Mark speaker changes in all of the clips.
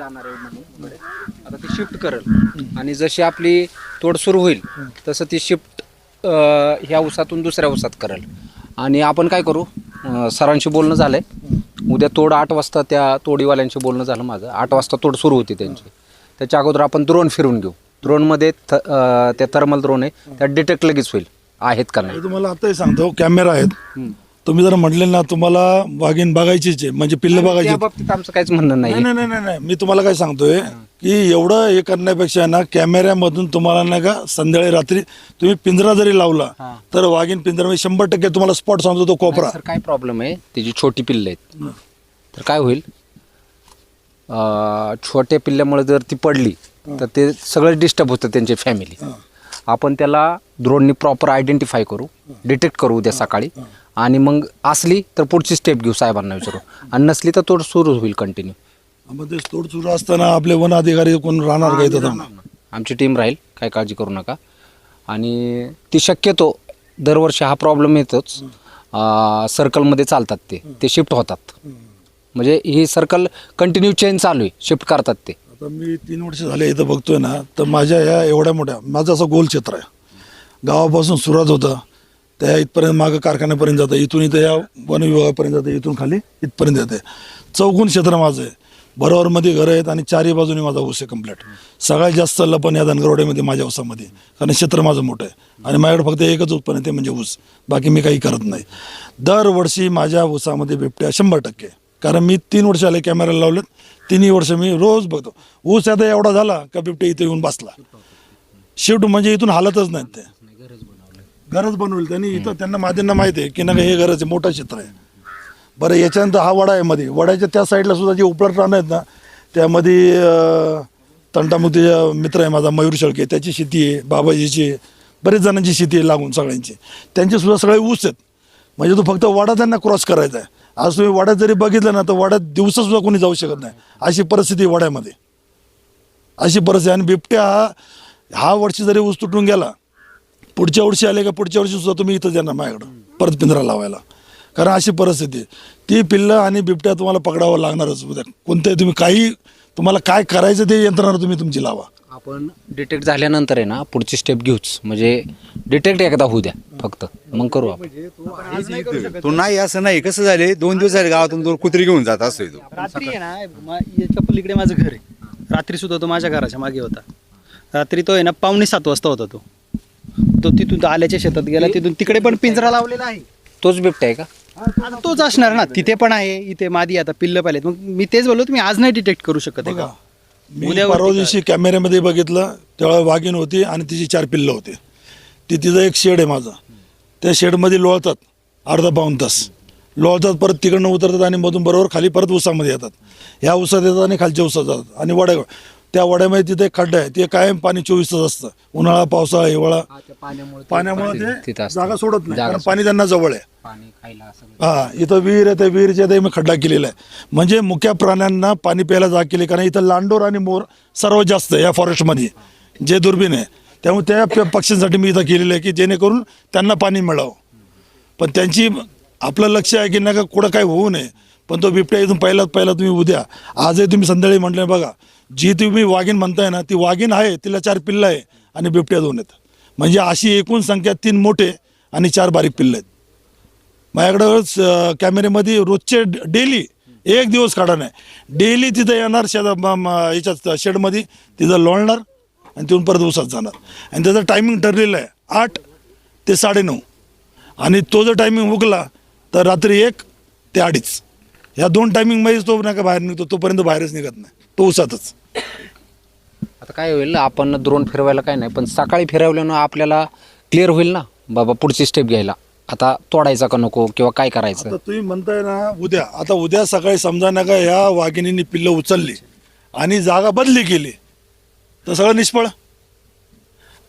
Speaker 1: जाणार आहे म्हणून. आता ती शिफ्ट करेल. आणि जशी आपली तोड सुरू होईल तसं ती शिफ्ट ह्या उसातून दुसऱ्या उसात करेल. आणि आपण काय करू? अं, सरांशी बोलणं झालंय. उद्या तोड आठ वाजता त्या तोडीवाल्यांशी बोलणं झालं माझं. आठ वाजता तोड सुरू होती त्यांची. त्याच्या अगोदर आपण द्रोण फिरून घेऊ. द्रोणमध्ये थ अं, त्या थर्मल द्रोण आहे. त्यात डिटेक्ट लगेच होईल. आहेत का नाही?
Speaker 2: तुम्हाला आताही सांगतो कॅमेरा आहेत. तुम्ही जर म्हटले ना तुम्हाला वाघीण बघायचीच आहे. म्हणजे पिल्ल बघायची.
Speaker 1: बाबतीत आमचं काहीच म्हणणं
Speaker 2: नाही
Speaker 1: नाही
Speaker 2: नाही नाही नाही. नाही मी तुम्हाला काय सांगतोय की एवढं हे करण्यापेक्षा ना कॅमेऱ्यामधून तुम्हाला नाही का संध्याकाळी रात्री तुम्ही पिंजरा जरी लावला
Speaker 1: हा.
Speaker 2: तर वाघीण पिंजरा शंभर टक्के तुम्हाला स्पॉट सांगतो तो कोपरा.
Speaker 1: सर काय प्रॉब्लेम आहे? त्याची छोटी पिल्लं आहेत. तर काय होईल? अं, छोट्या पिल्ल्यामुळे जर ती पडली तर ते सगळं डिस्टर्ब होतं त्यांची फॅमिली आपण त्याला द्रोणनी प्रॉपर आयडेंटिफाय करू डिटेक्ट करू उद्या सकाळी. आणि मग असली तर पुढची स्टेप घेऊ साहेबांना विचारू. आणि नसली तर तो सुरू होईल कंटिन्यू
Speaker 2: ते तोड सुरू असताना आपले वन अधिकारी कोण राहणार का इथं?
Speaker 1: आमची टीम राहील काय काळजी करू नका. आणि ती शक्यतो दरवर्षी हा प्रॉब्लेम येतोच. सर्कलमध्ये चालतात ते. ते शिफ्ट होतात. म्हणजे ही सर्कल कंटिन्यू चेंज चालू आहे. शिफ्ट करतात ते.
Speaker 2: आता मी तीन वर्ष झाले इथं बघतोय ना तर माझ्या या एवढ्या मोठ्या माझं असं गोल क्षेत्र आहे. गावापासून सुरुवात होतं. त्या इथपर्यंत मागं कारखान्यापर्यंत जातं. इथून इथं या वन विभागापर्यंत जातं. इथून खाली इथपर्यंत येते. चौगुण क्षेत्र माझं आहे. बरोबरमध्ये घरं आहेत आणि चारही बाजूने माझा ऊस आहे कंप्लीट सगळ्यात जास्त लपण या धनगरवाड्यामध्ये माझ्या ऊसामध्ये कारण क्षेत्र माझं मोठं आहे. आणि माझ्याकडे फक्त एकच उत्पन्न आहे ते म्हणजे ऊस. बाकी मी काही करत नाही. दरवर्षी माझ्या ऊसामध्ये बिबट्या शंभर टक्के कारण मी तीन वर्ष आले कॅमेरा लावलेत. तिन्ही वर्ष मी रोज बघतो. ऊस आता एवढा झाला का बिबट्या इथे येऊन बसला. शिफ्ट म्हणजे इथून हालतच नाहीत ते. गरज बनवली त्यांनी. इथं त्यांना माझ्यांना माहिती आहे की नाही हे गरज आहे मोठं क्षेत्र आहे. बरं याच्यानंतर हा वडा आहे मध्ये वड्याच्या त्या साईडला सुद्धा जे उपलट राहणं आहेत ना त्यामध्ये तंटामुक्तीचा मित्र आहे माझा मयूर शेळके. त्याची शेती आहे बाबाजीची आहे बरेच जणांची शेती आहे लागून सगळ्यांची. त्यांचे सुद्धा सगळे ऊस आहेत. म्हणजे तो फक्त वाडा त्यांना क्रॉस करायचा आहे. आज तुम्ही वाड्यात जरी बघितलं ना तर वाड्यात दिवसासुद्धा कोणी जाऊ शकत नाही. अशी परिस्थिती वड्यामध्ये वाड्यामध्ये. अशी परिस्थिती आणि बिबट्या हा वर्षी जरी ऊस तुटून गेला पुढच्या वर्षी आले का पुढच्या वर्षी सुद्धा तुम्ही इथं येणार माझ्याकडं. परत पिंजरा लावायला. कारण अशी परिस्थिती आहे. ती पिल्लं आणि बिबट्या तुम्हाला पकडावं लागणारच. उद्या कोणत्याही तुम्ही काही तुम्हाला काय करायचं ते यंत्रणा तुम्ही तुमची लावा.
Speaker 1: आपण डिटेक्ट झाल्यानंतर आहे ना पुढची स्टेप घेऊच. म्हणजे डिटेक्ट एकदा होऊ द्या फक्त. मग करू आपण.
Speaker 3: तो नाही असं नाही. कसं झाले? दोन दिवस झाले गावातून दोन कुत्री घेऊन जात असतो तो.
Speaker 4: रात्री आहे ना मा- याच्या पलीकडे माझं घर आहे. रात्री सुद्धा तो माझ्या घराच्या मागे होता. रात्री तो आहे ना पावणे सात वाजता होता तो. तो तिथून आल्याच्या शेतात गेला तिथून तिकडे पण पिंजरा लावलेला आहे.
Speaker 1: तोच बिबट्या आहे का?
Speaker 4: आता तोच असणार ना. तिथे पण आहे इथे मादी आता पिल्ल पाहिलेत. मग मी तेच बोललो तुम्ही आज नाही डिटेक्ट करू शकत आहे
Speaker 2: बघा
Speaker 4: का
Speaker 2: मी
Speaker 4: उद्यावरती
Speaker 2: परवा दिवशी कॅमेऱ्यामध्ये बघितलं त्यावेळेला वाघीण होती आणि तिची चार पिल्लं होती. ती तिथं एक शेड आहे माझा. त्या शेडमध्ये लोळतात अर्धा पाऊन तास. लोळतात परत तिकडनं उतरतात आणि मधून बरोबर खाली परत उसामध्ये येतात. ह्या उसात येतात आणि खालच्या उसात जातात. आणि वड्या त्या वड्यामध्ये तिथे खड्डा आहे ते कायम पाणी चोवीस तास असतं. उन्हाळा पावसाळा हिवाळा पाण्यामुळे ते
Speaker 1: तिथं असतं.
Speaker 2: जागा सोडत नाही
Speaker 1: जागा
Speaker 2: कारण पाणी त्यांना जवळ आहे.
Speaker 1: पाणी खायला असं
Speaker 2: हा इथं विहीर आहे त्या विहिरीच्या इथे मी खड्डा केलेला आहे. म्हणजे मुख्य प्राण्यांना पाणी प्यायला जाग केली कारण इथं लांडोर आणि मोर सर्वात जास्त आहे या फॉरेस्टमध्ये जे दुर्बीण आहे. त्यामुळे त्या प- पक्ष्यांसाठी मी इथं केलेलं आहे की जेणेकरून त्यांना पाणी मिळावं. पण त्यांची आपलं लक्ष आहे की नका कुठं काय होऊ नये. पण तो बिबट्या इथून पहिलाच पहिला तुम्ही उद्या. आजही तुम्ही संध्याकाळी म्हटलं बघा जी तुम्ही वाघीण म्हणताय ना ती वाघीण आहे तिला चार पिल्लं आहे आणि बिबट्या दोन आहेत. म्हणजे अशी एकूण संख्या तीन मोठे आणि चार बारीक पिल्लं आहेत. माझ्याकडं स- कॅमेऱ्यामध्ये रोजचे डेली एक दिवस काढा नाही. डेली तिथं येणार शेत याच्यात शेडमध्ये तिथं लोळणार आणि तिथून परत उसात जाणार. आणि त्याचं टायमिंग ठरलेलं आहे आठ ते साडेनऊ. आणि तो जर टायमिंग उगला तर रात्री एक ते अडीच. ह्या दोन टायमिंगमध्येच तो नाही का बाहेर निघतो तोपर्यंत बाहेरच निघत नाही. तो उसातच
Speaker 1: आता काय होईल आपण ड्रोन फिरवायला काय नाही पण सकाळी फिरवल्यानं आपल्याला क्लिअर होईल ना बाबा पुढची स्टेप घ्यायला. आता तोडायचा का नको किंवा काय करायचं?
Speaker 2: आता तुम्ही म्हणताय ना उद्या आता उद्या सकाळी समजा ना का ह्या वाघिणींनी पिल्लं उचलली आणि जागा बदली केली तर सगळं निष्फळ.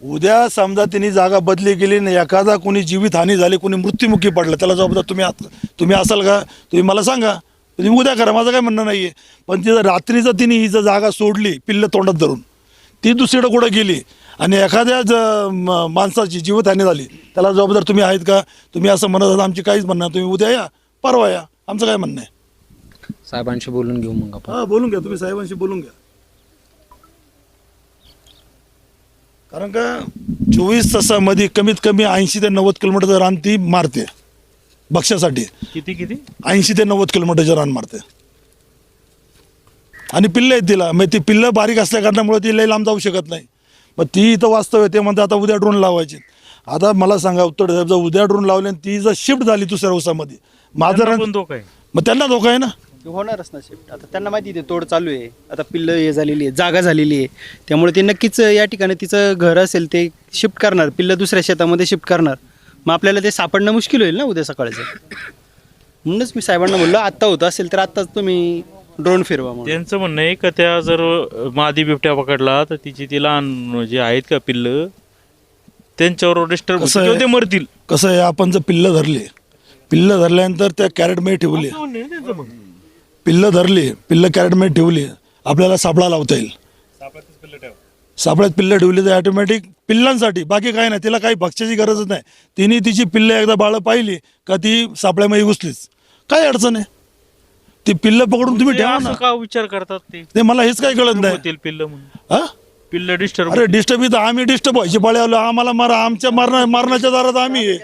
Speaker 2: उद्या समजा तिने जागा बदली केली आणि एखादा कोणी जीवित हानी झाली कोणी मृत्युमुखी पडलं त्याला जबाबदार तुम्ही आहात तुम्ही असाल का? तुम्ही मला सांगा. तुम्ही उद्या करा माझं काय म्हणणं नाही आहे पण तिथं रात्रीचं तिने ही जर जागा सोडली पिल्लं तोंडात धरून. ती दुसरीकडे कुठं गेली आणि एखाद्या ज माणसाची जीवितहानी झाली त्याला जबाबदार तुम्ही आहेत का? तुम्ही असं म्हणत आहात आमची काहीच म्हणणं. तुम्ही उद्या या परवा या. आमचं काय म्हणणं आहे?
Speaker 1: साहेबांशी बोलून घेऊ मग आपण.
Speaker 2: हा बोलून घ्या. तुम्ही साहेबांशी बोलून घ्या. कारण का चोवीस तासामध्ये कमीत कमी ऐंशी ते नव्वद किलोमीटरचं रान ती मारते. भक्ष्यासाठी
Speaker 5: किती किती?
Speaker 2: ऐंशी ते नव्वद किलोमीटरचं रान मारते. आणि पिल्लं आहेत तिला. मग ती पिल्लं बारीक असल्या कारणामुळे ती लई लांब जाऊ शकत नाही. मग ती इथं वास्तव आहे. ते म्हणतात आता उद्या ड्रोन लावायचे. आता मला सांगा उत्तर साहेब जर उद्या ड्रोन लावले आणि ती जर शिफ्ट झाली दुसऱ्या उसामध्ये माझं
Speaker 5: त्यांना
Speaker 2: रान
Speaker 5: धोका आहे.
Speaker 2: मग त्यांना धोका आहे ना?
Speaker 4: ते होणारच ना शिफ्ट आता त्यांना माहिती आहे ते तोड चालू आहे. आता पिल्लं हे झालेली आहे जागा झालेली आहे. त्यामुळे ते नक्कीच या ठिकाणी तिचं घर असेल ते शिफ्ट करणार. पिल्लं दुसऱ्या शेतामध्ये शिफ्ट करणार. मग आपल्याला ते सापडणं मुश्किल होईल ना उद्या सकाळचं? म्हणूनच मी साहेबांना बोललो आत्ता होतं असेल तर आत्ताच तुम्ही ड्रोन फिरवा म्हणून.
Speaker 5: त्यांचं म्हणणं आहे का त्या जर मादी बिबट्या पकडला तर तिची ती लहान जे आहेत का पिल्ल त्यांच्यावर डिस्टर्ब
Speaker 2: कसं आहे?
Speaker 5: ते मरतील.
Speaker 2: कसं आहे? आपण जर पिल्लं धरले पिल्लं धरल्यानंतर त्या कॅरेटमध्ये ठेवली. पिल्लं धरली पिल्लं कॅरेटमध्ये ठेवली आपल्याला सापळा लावता येईल. सापळ्यात पिल्लं ठेवली तर ऑटोमॅटिक पिल्लांसाठी. बाकी काय नाही तिला काही भक्ष्याची गरजच नाही. तिने तिची पिल्लं एकदा बाळं पाहिली का ती सापळ्यामध्ये घुसलीच. काय अडचण आहे? ती पिल्लं पकडून तुम्ही ठेवा ना.
Speaker 5: का विचार करतात ते?
Speaker 2: मला हेच काही कळत नाही.
Speaker 5: होतील पिल्ल म्हणून.
Speaker 2: हा?
Speaker 5: पिल्ल डिस्टर्ब
Speaker 2: अरे डिस्टर्ब इथं आम्ही डिस्टर्ब व्हायची पाळी आलो. आम्हाला मारा आमच्या मारणा मारण्याच्या दारात आम्ही आहे.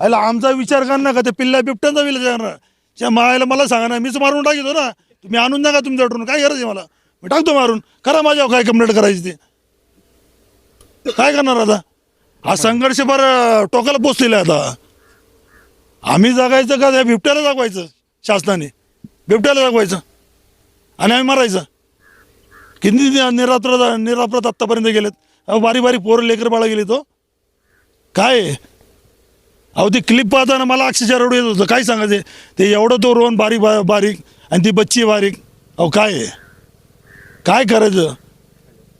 Speaker 2: अरे आमचा विचार कर ना का ते पिल्ला बिबट्यांचा विचार करणार. त्या मायाला मला सांगा ना मीच मारून टाकितो ना. तुम्ही आणून नका तुमच्या ड्रोन काय गरज आहे मला? मी टाकतो मारून. करा माझ्यावर काय कंप्लेंट करायची ते. काय करणार आता? हा संघर्ष फार टोकाला पोचलेला आहे आता. आम्ही जगायचं का? त्या बिबट्याला जागवायचं शासनाने. बिबट्याला जागवायचं. आणि आम्ही मारायचं. किती निरात्र निराप्रत आत्तापर्यंत गेलेत. अहो बारी बारी पोरं लेकर बाळा गेली तो हो. काय? आहे? अहो ती क्लिप पाहताना मला अक्षरशः रडू येत होतं. काय सांगायचं? ते एवढं तो रोहन बारीक बा बारीक आणि ती बच्ची बारीक. अहो काय? आहे काय करायचं?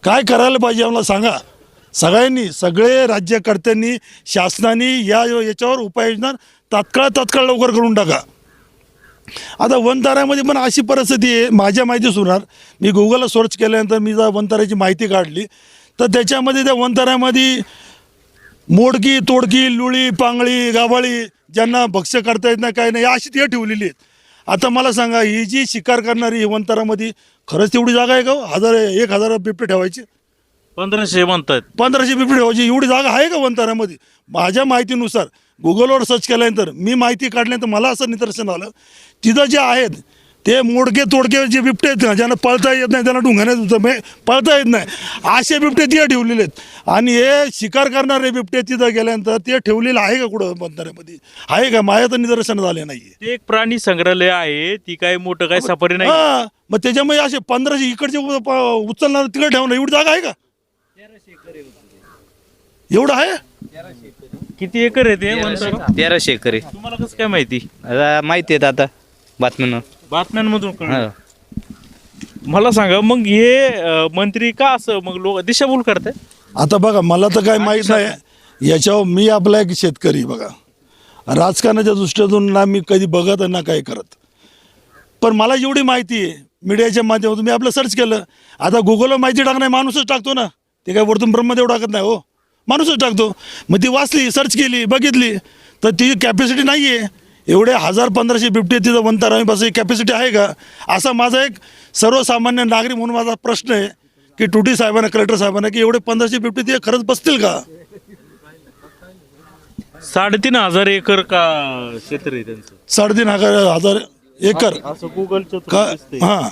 Speaker 2: काय करायला पाहिजे आम्हाला सांगा. सगळ्यांनी सगळे राज्यकर्त्यांनी शासनाने या याच्यावर उपाययोजना तात्काळ तात्काळ लवकर करून टाका. आता वनताऱ्यामध्ये पण अशी परिस्थिती आहे माझ्या माहितीनुसार मी गुगलला सर्च केल्यानंतर मी जर वनताऱ्याची माहिती काढली तर त्याच्यामध्ये त्या वनताऱ्यामध्ये मोडकी तोडकी लुळी पांगळी गाभाळी ज्यांना भक्ष्य करता येत नाही काही नाही अशी ती ठेवलेली आहेत. आता मला सांगा ही जी शिकार करणारी ही वनतारामध्ये खरंच तेवढी जागा आहे का हो? हजार एक हजार बिबटे ठेवायची?
Speaker 5: पंधराशे म्हणतात
Speaker 2: पंधराशे बिबटे ठेवायची एवढी जागा आहे का वनताऱ्यामध्ये माझ्या माहितीनुसार गुगलवर सर्च केल्यानंतर मी माहिती काढल्यानंतर मला असं निदर्शन आलं. तिथं जे आहेत ते मोडके तोडके जे बिबटे आहेत ना ज्यांना पळता येत नाही त्यांना म्हणजे पळता येत नाही. असे बिबटे तिथे ठेवलेले आहेत. आणि हे शिकार करणारे बिबटे तिथं गेल्यानंतर ते ठेवलेलं आहे का कुठं वनताऱ्यामध्ये आहे का? माझ्या तर निदर्शन झाले नाही.
Speaker 5: ते एक प्राणी संग्रहालय आहे ती काय मोठं काय सफारी नाही.
Speaker 2: हा मग त्याच्यामुळे असे पंधराशे इकडचे उ- प- उचलणार तिकडे ठेवणार एवढी जागा आहे का? एवढं आहे?
Speaker 5: किती एकर आहे ते?
Speaker 6: तेराशे एकर. आहे.
Speaker 5: तुम्हाला कसं काय माहिती?
Speaker 6: आता माहिती आहेत आता बातम्यानं.
Speaker 5: बातम्यांमधून कळलं.
Speaker 6: हा.
Speaker 5: मला सांगा मग हे अं, मंत्री का असं मग लोक दिशाभूल करताय?
Speaker 2: आता बघा मला तर काही माहीत नाही. याच्यावर मी आपला एक शेतकरी बघा. राजकारणाच्या दृष्टीतून ना मी कधी बघत ना काही करत. पण मला जेवढी माहिती आहे. मीडियाच्या माध्यमातून मी आपलं सर्च केलं. आता गुगलवर माहिती टाकणार माणूसच टाकतो ना. ते काय वरतून ब्रह्मदेव टाकत नाही हो. माणूसच टाकतो. मग ती वाचली सर्च केली बघितली. तर ती कॅपॅसिटी नाही आहे एवढे हजार पंधराशे बिबटे तिथं वनतारामी बसायची कॅपॅसिटी आहे का? असा माझा एक सर्वसामान्य नागरिक म्हणून माझा प्रश्न आहे की टुटी साहेबांना कलेक्टर साहेबांना की एवढे पंधराशे बिबटे तिथे खरंच बसतील का?
Speaker 5: साडेतीन हजार एकर का क्षेत्र आहे त्यांचं?
Speaker 2: साडेतीन हजार हजार एकर.
Speaker 5: असं गुगलचं
Speaker 2: का हां.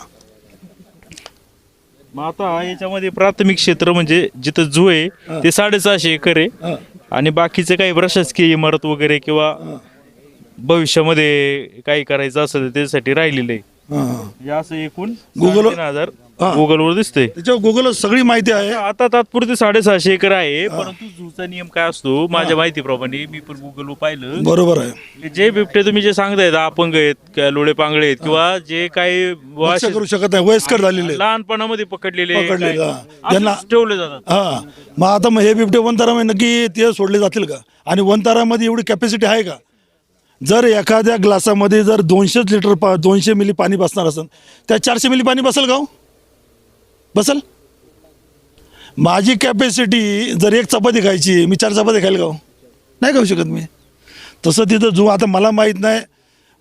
Speaker 5: मग आता याच्यामध्ये प्राथमिक क्षेत्र म्हणजे जिथं जू आहे ते साडेसहाशे एकर आहे. आणि बाकीचे काही प्रशासकीय इमारत वगैरे किंवा भविष्यामध्ये काही करायचं असेल तर त्यासाठी राहिलेलं आहे.
Speaker 2: हां
Speaker 5: असं एकूण साडेतीन हजार
Speaker 2: हा.
Speaker 5: गुगलवर दिसतंय.
Speaker 2: त्याच्यावर गुगलवर सगळी माहिती आहे.
Speaker 5: आता तात्पुरते साडेसहाशे एकर आहे परंतु झूचा नियम काय असतो? माझ्या माहितीप्रमाणे मी पण गुगलवर पाहिलं.
Speaker 2: बरोबर आहे.
Speaker 5: की जे बिबटे तुम्ही जे सांगतायत अपंग आहेत लोळे पांगळे आहेत किंवा जे काही
Speaker 2: लक्ष करू शकत नाही वयस्कर झालेले.
Speaker 5: लहानपणामध्ये पकडलेले
Speaker 2: पकडलेले,
Speaker 5: काय,
Speaker 2: हा.
Speaker 5: असंच
Speaker 2: ज्यांना-
Speaker 5: ठेवले जातात.
Speaker 2: हां. मग आता मग हे बिबटे वनतारामध्ये नक्की ते सोडले जातील का? आणि वनतारामध्ये एवढी कॅपॅसिटी आहे का? जर एखाद्या ग्लासामध्ये जर दोनशेच लिटर पा दोनशे मिली पाणी बसणार असेल त्या चारशे मिली पाणी बसेल का हो? बसल? माझी कॅपॅसिटी जर एक चपाती खायची मी चार चपाती खायला का हो? नाही खाऊ शकत मी. तसं तिथं जो आता मला माहीत नाही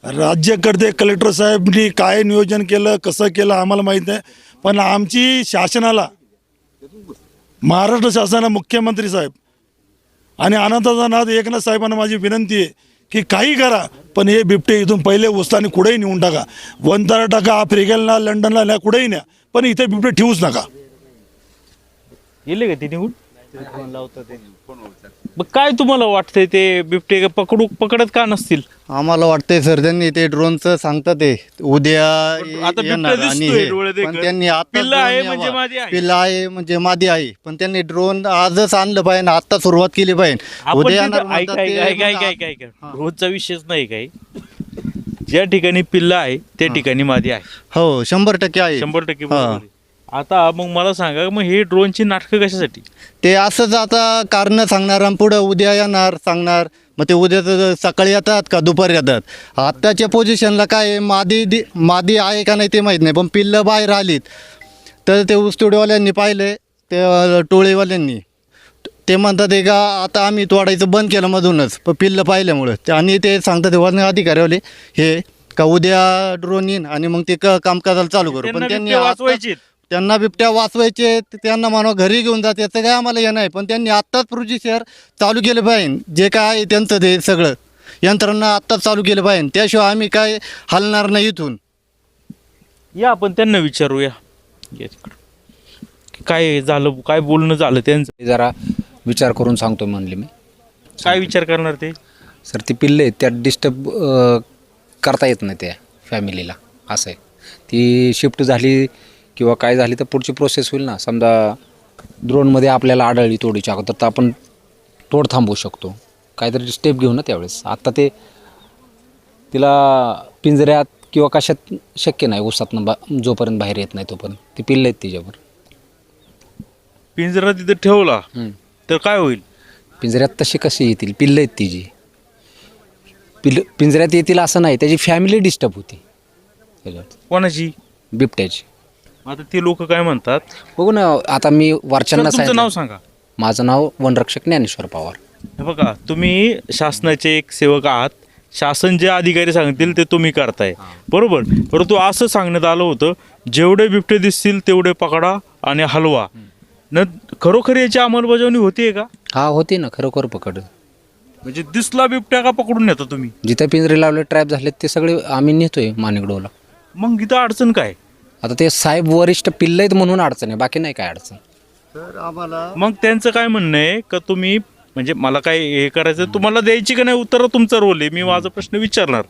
Speaker 2: राज्यकर्ते कलेक्टर साहेबनी काय नियोजन केलं कसं केलं आम्हाला माहीत नाही. पण आमची शासनाला महाराष्ट्र शासनाला मुख्यमंत्री साहेब आणि आनंदाचा नाथ एकनाथ साहेबांना माझी विनंती आहे की काही करा पण हे बिबटे इथून पहिले उस्तानी कुठेही नेऊन टाका. वंतारा टाका आफ्रिकेला लंडनला न्या कुठेही न्या पण इथे बिबटे ठेवूच नका.
Speaker 5: गेले का ते निघून? मग काय तुम्हाला वाटतंय ते बिबटे पकडू पकडत का नसतील?
Speaker 7: आम्हाला वाटतंय सर त्यांनी ते ड्रोनचं सांगतात ते उद्या
Speaker 5: आता
Speaker 7: येणार
Speaker 5: बिबट्या
Speaker 7: आणि
Speaker 5: दिसतोय
Speaker 7: हे. पण त्यांनी आता
Speaker 5: पिल्लं आहे म्हणजे मादी आहे.
Speaker 7: पिल्लं आहे म्हणजे मादी आहे. पण त्यांनी ड्रोन आजच आणलं पाहिजे आता सुरुवात केली पाहिजे.
Speaker 5: आपण
Speaker 7: उद्या
Speaker 5: तिथं-
Speaker 7: येणार
Speaker 5: ऐक
Speaker 7: म्हणतात
Speaker 5: ऐक
Speaker 7: ते
Speaker 5: ऐक ऐक ऐक ऐक. रोजचा विषयच नाही काही. ज्या ठिकाणी पिल्ला आहे त्या ठिकाणी मादी आहे.
Speaker 7: हो शंभर टक्के आहे.
Speaker 5: शंभर टक्के
Speaker 7: हा.
Speaker 5: बरोबर आहे. आता मग मला सांगा मग हे ड्रोनची नाटकं कशासाठी?
Speaker 7: ते असंच आता कारण सांगणार आणि पुढं उद्या येणार सांगणार. मग ते उद्या तर सकाळी येतात का दुपारी येतात? आत्ताच्या पोझिशनला काय आहे, मादी दि मादी आहे का नाही ते माहीत नाही पण पिल्लं बाहेर आलीत. तर ते ऊसतोडीवाल्यांनी पाहिले ते अं, टोळीवाल्यांनी. ते म्हणतात आहे का आता आम्ही तोडायचं बंद केलं मधूनच पण पिल्लं पाहिल्यामुळं. ते आणि ते सांगतात ते वन अधिकारीवाले हे का उद्या ड्रोन येईन आणि मग ते क कामकाजाला चालू करू.
Speaker 5: त्यांना
Speaker 7: पण त्यांनी
Speaker 5: बिबटे
Speaker 7: आता-
Speaker 5: वाचवायचेत.
Speaker 7: त्यांना बिबट्या वाचवायचे त्यांना मानव घरी घेऊन जात याचं काय आम्हाला हे नाही. पण त्यांनी आत्ताच प्रोसिजर चालू केलं पाहिजे. जे काय आहे त्यांचं ते सगळं. यंत्रणा आत्ताच चालू केलं पाहिजे. त्याशिवाय आम्ही काय हलणार नाही इथून.
Speaker 5: या आपण त्यांना विचारूया. या तिकडं. काय झालं काय बोलणं झालं त्यांचं?
Speaker 1: जरा विचार करून सांगतो म्हणले मी.
Speaker 5: काय विचार करणार ते?
Speaker 1: सर ती पिल्ले आहेत त्या डिस्टर्ब करता येत नाही त्या फॅमिलीला असं आहे. ती शिफ्ट झाली किंवा काय झाली तर पुढची प्रोसेस होईल ना. समजा ड्रोनमध्ये आपल्याला आढळली तोडीच्या अगोदर तर आपण तोड थांबवू शकतो. काहीतरी स्टेप घेऊ ना त्यावेळेस. आत्ता ते तिला पिंजऱ्यात किंवा कशात शक्य नाही उसातनं बा जोपर्यंत बाहेर येत नाही तोपर्यंत. ती पिल्ले आहेत तिच्यावर.
Speaker 5: पिंजरा तिथे ठेवला
Speaker 1: हम्म.
Speaker 5: तर काय होईल?
Speaker 1: पिंजऱ्यात तशी कशी येतील? पिल्लं आहेत तिची. पिल्ल पिंजऱ्यात येतील असं नाही त्याची फॅमिली डिस्टर्ब होती. त्याच्यात
Speaker 5: कोणाची?
Speaker 1: बिबट्याची.
Speaker 5: आता ते लोक काय म्हणतात?
Speaker 1: बघू ना आता मी वरच्यांना
Speaker 5: तुमचं नाव
Speaker 1: सांगितलं
Speaker 5: सांगा.
Speaker 1: माझं नाव वनरक्षक ज्ञानेश्वर पवार.
Speaker 5: हे बघा तुम्ही शासनाचे एक सेवक आहात. शासन जे अधिकारी सांगतील ते तुम्ही करताय. बरोबर? परंतु असं सांगण्यात आलं होतं जेवढे बिबटे दिसतील तेवढे पकडा आणि हलवा. न खरोखर याची अंमलबजावणी होतीये का?
Speaker 1: हा होती ना खरोखर पकड.
Speaker 5: म्हणजे दिसला बिबट्या का पकडून नेता तुम्ही?
Speaker 1: जिथे पिंजरे लावले ट्रॅप झाले ते सगळे आम्ही नेतोय माणिकडोला.
Speaker 5: मग इथं अडचण काय?
Speaker 1: आता ते साहेब वरिष्ठ पिल्ल आहेत म्हणून अडचण आहे बाकी नाही काय अडचण.
Speaker 7: तर आम्हाला
Speaker 5: मग त्यांचं काय म्हणणं आहे का तुम्ही म्हणजे मला काय हे करायचं तुम्हाला द्यायची का नाही उत्तर तुमचा रोल आहे मी माझा प्रश्न विचारणार.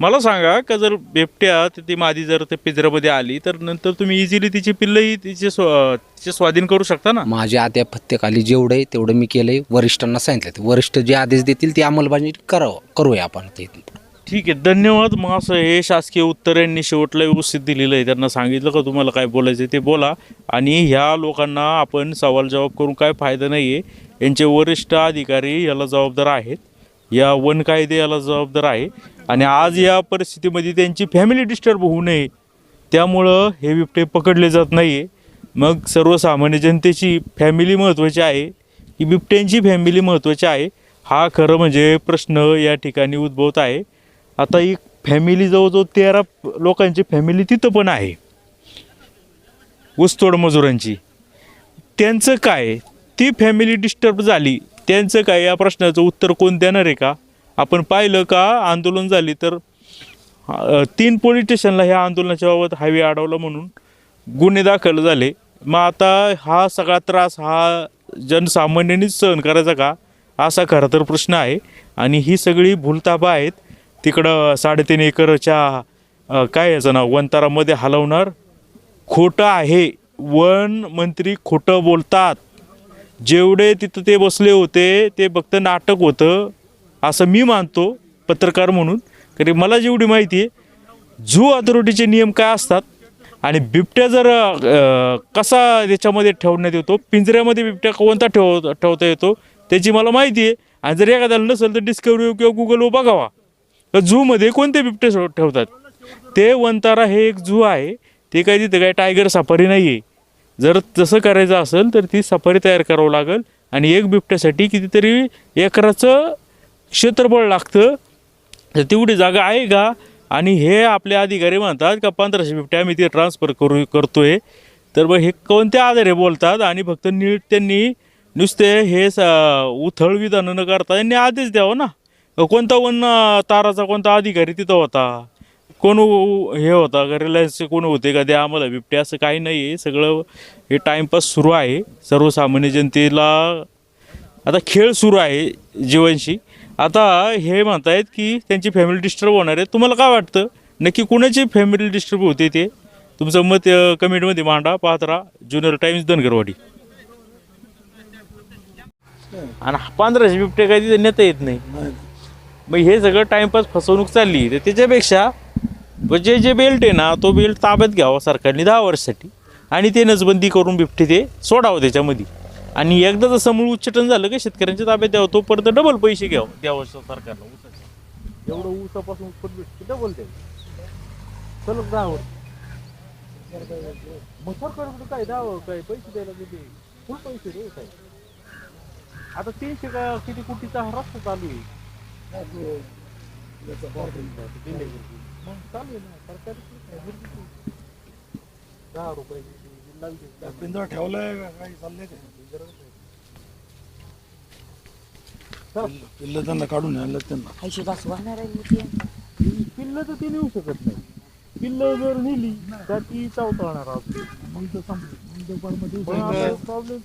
Speaker 5: मला सांगा का जर बिबट्या ती- ती मादी जर ते पिंजऱ्यामध्ये आली तर नंतर तुम्ही इझिली तिची पिल्लही तिचे स्व- तिचे स्वाधीन करू शकता ना?
Speaker 1: माझी आद्या फत्तेखाली जेवढं आहे तेवढं मी केलंय वरिष्ठांना सांगितलं ते वरिष्ठ जे आदेश देतील ते अंमलबजावणी करावं करूया आपण ते.
Speaker 5: ठीक आहे धन्यवाद. मग असं हे शासकीय उत्तर यांनी शेवटला व्यवस्थित दिलेलं आहे. त्यांना सांगितलं का तुम्हाला काय बोलायचं आहे ते बोला. आणि ह्या लोकांना आपण सवाल जवाब करून काय फायदा नाही आहे यांचे वरिष्ठ अधिकारी याला जबाबदार आहेत. या वन कायदे याला जबाबदार आहे. आणि आज या परिस्थितीमध्ये त्यांची फॅमिली डिस्टर्ब होऊ नये. त्यामुळं हे बिबटे पकडले जात नाही आहे मग सर्वसामान्य जनतेची फॅमिली महत्त्वाची आहे की बिबट्यांची फॅमिली महत्त्वाची आहे? हा खरं म्हणजे प्रश्न या ठिकाणी उद्भवत आहे. आता एक फॅमिली जवळजवळ तेरा लोकांची फॅमिली तिथं पण आहे. ऊसतोड मजुरांची. त्यांचं काय? ती फॅमिली डिस्टर्ब झाली. त्यांचं काय? या प्रश्नाचं उत्तर कोण देणार आहे का? आपण पाहिलं का? आंदोलन झाली तर तीन पोलीस स्टेशनला ह्या आंदोलनाच्या बाबत हायवे अडवला म्हणून गुन्हे दाखल झाले. मग आता हा सगळा त्रास हा जनसामान्यांनीच सहन करायचा का? असा खरा तर प्रश्न आहे. आणि ही सगळी भूलताबा आहेत. तिकडं साडेतीन एकरच्या काय याचं नाव वनतारामध्ये हलवणार. खोटं आहे. वन मंत्री खोटं बोलतात. जेवढे तिथं ते बसले होते ते फक्त नाटक होतं असं मी मानतो पत्रकार म्हणून. कारण मला जेवढी माहिती आहे झू अथॉरिटीचे नियम काय असतात? आणि बिबट्या जर कसा त्याच्यामध्ये ठेवण्यात येतो? पिंजऱ्यामध्ये बिबट्या कोणता ठेव ठेवता येतो? त्याची मला माहिती आहे. आणि जर एखाद्याला नसेल तर डिस्कवरी किंवा गुगलवर बघावा. तर झूमध्ये कोणते बिबटे ठेवतात? ते वंतारा हे एक झू आहे. ते काही तिथं काही टायगर सफारी नाही आहे जर तसं करायचं असेल तर ती सफारी तयार करावं लागेल. आणि एक बिबट्यासाठी कितीतरी एकराचं क्षेत्रफळ लागतं. तर तेवढी जागा आहे का? आणि हे आपले अधिकारी म्हणतात का पंधराशे बिबट्या आम्ही ते ट्रान्सफर करू करतो आहे तर मग हे कोणत्या आधारे बोलतात? आणि फक्त नीट त्यांनी नुसते हे स उथळ विधानं न करता यांनी आदेश द्यावं ना? कोणता वन ताराचा कोणता अधिकारी तिथं होता? कोण हे होता? का रिलायन्सचे कोण होते? का द्या आम्हाला बिबटे? असं काही नाही आहे सगळं हे टाईमपास सुरू आहे. सर्वसामान्य जनतेला आता खेळ सुरू आहे जीवनशी आता हे म्हणतायत की त्यांची फॅमिली डिस्टर्ब होणार आहे तुम्हाला काय वाटतं? नक्की कुणाची फॅमिली डिस्टर्ब होते ते? तुमचं मत कमेंटमध्ये मांडा. पाहत राहा. Junior times Dhangarwadi. आणि पंधराशे बिबटे काही तिथे नेता येत नाही. मग हे सगळं टाइमपास फसवणूक चालली. तर त्याच्यापेक्षा जे जे बेल्ट आहे ना तो बेल्ट ताब्यात घ्यावा सरकारने दहा वर्षासाठी. आणि ते नसबंदी करून बिबटे ते सोडावं त्याच्यामध्ये. आणि एकदा जसं मूळ उच्चाटन झालं का शेतकऱ्यांच्या ताब्यात द्यावं तोपर्यंत डबल पैसे घ्यावं द्यावं सरकारला ऊसाचे एवढं ऊसापासून उत्पन्न भेटते डबल द्यावं. सलग दहा वर्ष. मग सरकारकडे काय द्यावं काय पैसे द्यायला किती फुल पैसे रे काय आता तीनशे का किती कोटीचा हा रस्ता चालू आहे. मग चालू आहे ना सरकार दहा रुपये
Speaker 2: पिंजरा ठेवलाय काही चाललंय काय पिल्लं त्यांना काढून आणलं त्यांना
Speaker 5: पिल्ल तर ती नेऊ शकत नाही पिल्ल जर नेली तर ती चावताळणार प्रॉब्लेम